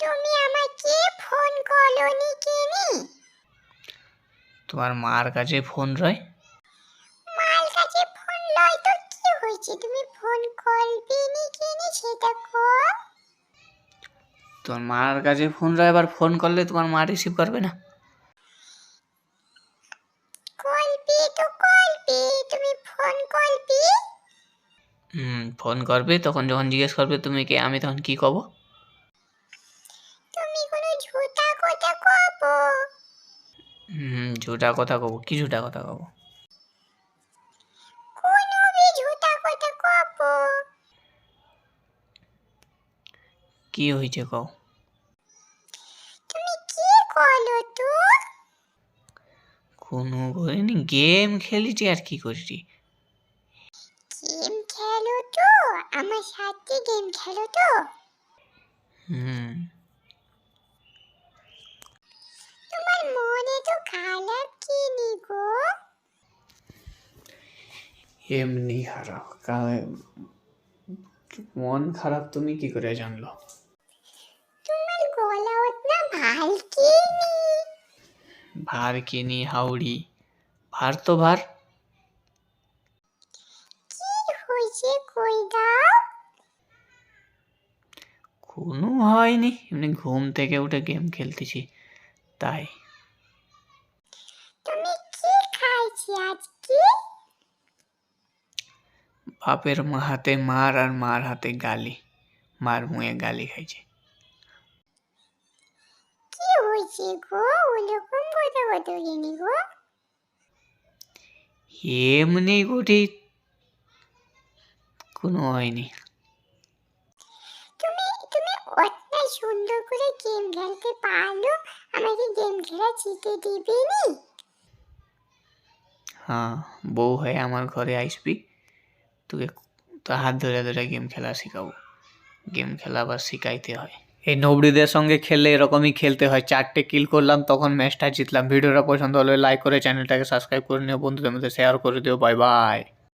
তুমি আমাকে ফোন করনি কেনি। তোমার মার কাছে ফোন রয়? মাল কাছে ফোন লয় তো কি হয়েছে? তুমি ফোন করবি নি কেনি সেটা কর তোমার মার কাছে ফোন রয় এবার ফোন করলে তোমার মা রিসিভ করবে না? করবি তো করবি তুমি ফোন করবি। হুম ফোন করবে তখন যখন জিজ্ঞেস করবে তুমি কে আমি তখন কি কব? ঝুটা কথা কব। হুম ঝুটা কথা কব। কি ঝুটা কথা কব? কোনো বি ঝুটা কথা কব। কি হয়েছে কও? তুমি কি তো? কোনো করিনি গেম খেলিছি আর কি করেছি? গেম খেলো তো? আমার সাথে গেম খেলো তো? হুম তোমার মনে তো খারাপ কি নি গো এমনি খারাপ। মন খারাপ তুমি কি করে জানলো? তোমার গলা নি ভার তো ভার। কি হয়েছে কই দাও? কোনো হয়নি। এমনি ঘুম থেকে উঠে গেম খেলতেছি তাই। তুমি কি খাইছি আজকে বাপের মা হাতে মার আর মার হাতে গালি। মার মুয়ে গালি খাইছে। কি হয়েছে গো? ওরকম কথা কথা গেনি গো? এমনি গুটি কোনো হয়নি। তুমি তুমি সুন্দর করে গেম খেলতে পারো আমাকে গেম খেলা শিখে দিবে নি? হ্যাঁ বউ হয়ে আমার ঘরে আসবি। তোকে তো হাত ধরে ধরে গেম খেলা শেখাবো। গেম খেলা আবার শিখাইতে হয়। এই নবড়িদের সঙ্গে খেললে এরকমই খেলতে হয়। চারটে কিল করলাম, তখন ম্যাচটা জিতলাম। ভিডিওটা পছন্দ হলে লাইক করে চ্যানেলটাকে সাবস্ক্রাইব করে নিও। বন্ধুদের মধ্যে শেয়ার করে দিও। Bye bye